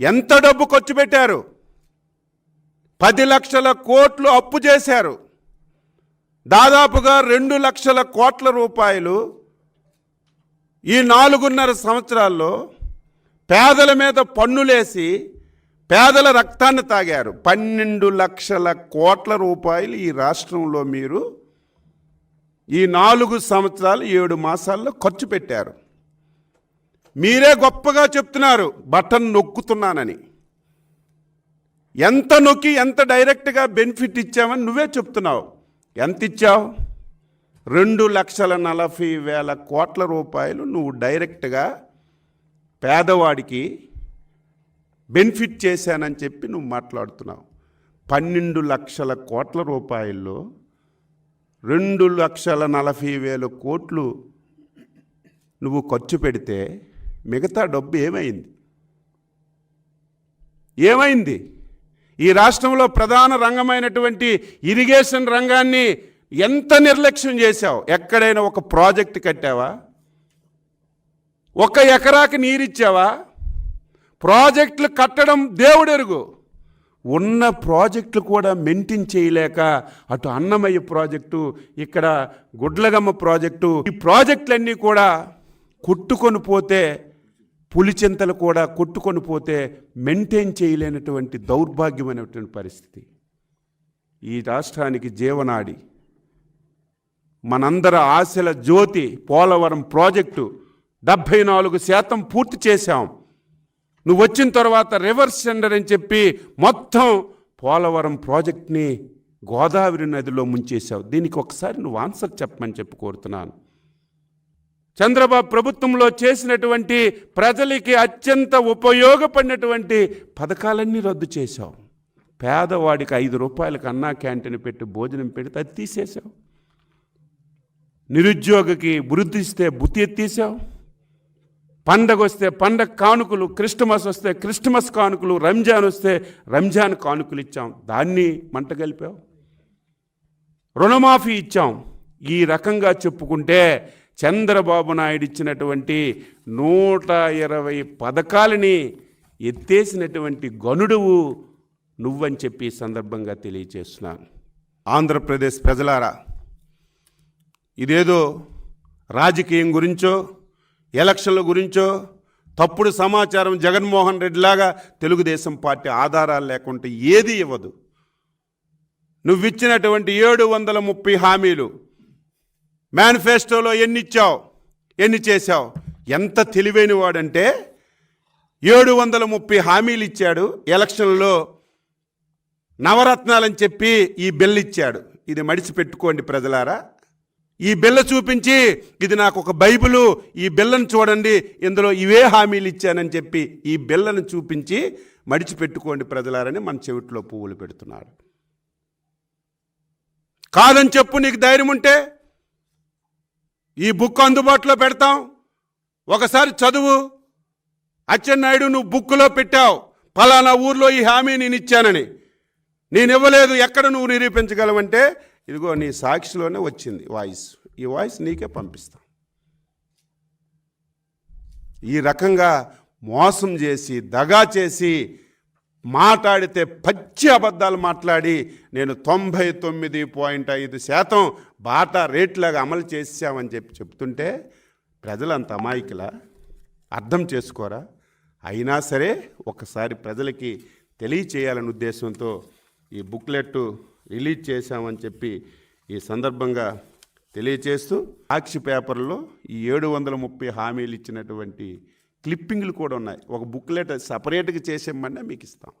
ఎంత డబ్బు ఖర్చు పెట్టారు? పది లక్షల కోట్లు అప్పు చేశారు. దాదాపుగా రెండు లక్షల కోట్ల రూపాయలు ఈ నాలుగున్నర సంవత్సరాల్లో పేదల మీద పన్నులేసి పేదల రక్తాన్ని తాగారు. పన్నెండు లక్షల కోట్ల రూపాయలు ఈ రాష్ట్రంలో మీరు ఈ నాలుగు సంవత్సరాలు ఏడు మాసాల్లో ఖర్చు పెట్టారు. మీరే గొప్పగా చెప్తున్నారు బటన్ నొక్కుతున్నానని. ఎంత నొక్కి ఎంత డైరెక్ట్గా బెనిఫిట్ ఇచ్చామని నువ్వే చెప్తున్నావు. ఎంత ఇచ్చావు? రెండు లక్షల నలభై వేల కోట్ల రూపాయలు నువ్వు డైరెక్ట్గా పేదవాడికి బెనిఫిట్ చేశానని చెప్పి నువ్వు మాట్లాడుతున్నావు. పన్నెండు లక్షల కోట్ల రూపాయల్లో రెండు లక్షల నలభై వేల కోట్లు నువ్వు ఖర్చు పెడితే మిగతా డబ్బు ఏమైంది? ఏమైంది? ఈ రాష్ట్రంలో ప్రధాన రంగమైనటువంటి ఇరిగేషన్ రంగాన్ని ఎంత నిర్లక్ష్యం చేశావు? ఎక్కడైనా ఒక ప్రాజెక్ట్ కట్టావా? ఒక ఎకరాకి నీరిచ్చావా? ప్రాజెక్టులు కట్టడం దేవుడెరుగు. ఉన్న ప్రాజెక్టులు కూడా మెయింటైన్ చేయలేక అటు అన్నమయ్య ప్రాజెక్టు ఇక్కడ గుడ్లగమ్మ ప్రాజెక్టు ఈ ప్రాజెక్టులన్నీ కూడా కొట్టుకొని పోతే పులిచింతలు కూడా కొట్టుకొని పోతే మెయింటైన్ చేయలేనటువంటి దౌర్భాగ్యమైనటువంటి పరిస్థితి. ఈ రాష్ట్రానికి జీవనాడి మనందర ఆశల జ్యోతి పోలవరం ప్రాజెక్టు డెబ్భై నాలుగు శాతం పూర్తి చేశాం. నువ్వు వచ్చిన తర్వాత రివర్స్ సెండర్ అని చెప్పి మొత్తం పోలవరం ప్రాజెక్ట్ని గోదావరి నదిలో ముంచేశావు. దీనికి ఒకసారి నువ్వు ఆన్సర్ చెప్పమని చెప్పి కోరుతున్నాను. చంద్రబాబు ప్రభుత్వంలో చేసినటువంటి ప్రజలకి అత్యంత ఉపయోగపడినటువంటి పథకాలన్నీ రద్దు చేశావు. పేదవాడికి ఐదు రూపాయలకు అన్నా క్యాంటీన్ పెట్టి భోజనం పెడితే అది తీసేశావు. నిరుద్యోగికి వృద్ధి ఇస్తే బుద్ధి ఎత్తేసావు పండగ వస్తే పండగ కానుకలు క్రిస్టమస్ వస్తే క్రిస్టమస్ కానుకలు రంజాన్ వస్తే రంజాన్ కానుకలు ఇచ్చాం. దాన్ని మంట కలిపావు. రుణమాఫీ ఇచ్చాం. ఈ రకంగా చెప్పుకుంటే చంద్రబాబు నాయుడు ఇచ్చినటువంటి నూట ఇరవై పథకాలని ఎత్తేసినటువంటి గనుడువు నువ్వని చెప్పి సందర్భంగా తెలియజేస్తున్నాను ఆంధ్రప్రదేశ్ ప్రజలారా ఇదేదో రాజకీయం గురించో ఎలక్షన్ల గురించో తప్పుడు సమాచారం జగన్మోహన్ రెడ్డిలాగా తెలుగుదేశం పార్టీ ఆధారాలు లేకుంటే ఏది ఇవ్వదు. నువ్విచ్చినటువంటి ఏడు వందల ముప్పై హామీలు మేనిఫెస్టోలో ఎన్ని ఇచ్చావు ఎన్ని చేశావు? ఎంత తెలివైన వాడంటే ఏడు వందల ముప్పై హామీలు ఇచ్చాడు. ఎలక్షన్లో నవరత్నాలని చెప్పి ఈ బిల్ ఇచ్చాడు. ఇది మడిచి పెట్టుకోండి ప్రజలారా. ఈ బిల్ల చూపించి ఇది నాకు ఒక బైబిలు ఈ బిల్లను చూడండి ఇందులో ఇవే హామీలు ఇచ్చానని చెప్పి ఈ బిల్లను చూపించి మడిచి పెట్టుకోండి ప్రజలారని మన చెవిట్లో పువ్వులు పెడుతున్నాడు కాదని చెప్పు నీకు ధైర్యం ఉంటే ఈ బుక్ అందుబాటులో పెడతాం. ఒకసారి చదువు. అచ్చెన్నాయుడు నువ్వు బుక్లో పెట్టావు. ఫలానా ఊర్లో ఈ హామీ నేను ఇచ్చానని. నేను ఇవ్వలేదు. ఎక్కడ నువ్వు నిరూపించగలవంటే? ఇదిగో నీ సాక్షిలోనే వచ్చింది వాయిస్. ఈ వాయిస్ నీకే పంపిస్తాం. ఈ రకంగా మోసం చేసి దగా చేసి మాట్లాడితే పచ్చి అబద్ధాలు మాట్లాడి నేను తొంభై తొమ్మిది పాయింట్ ఐదు శాతం బాటా రేట్లాగా అమలు చేసామని చెప్పి చెప్తుంటే ప్రజలంత అమాయకులా? అర్థం చేసుకోరా? అయినా సరే ఒకసారి ప్రజలకి తెలియచేయాలనే ఉద్దేశంతో ఈ బుక్లెట్ రిలీజ్ చేశామని చెప్పి ఈ సందర్భంగా తెలియచేస్తూ సాక్షి పేపర్లో ఈ ఏడు వందల ముప్పై హామీలు ఇచ్చినటువంటి క్లిప్పింగ్లు కూడా ఉన్నాయి. ఒక బుక్లెట్ సపరేట్గా చేసేయమన్నా మీకు ఇస్తాం.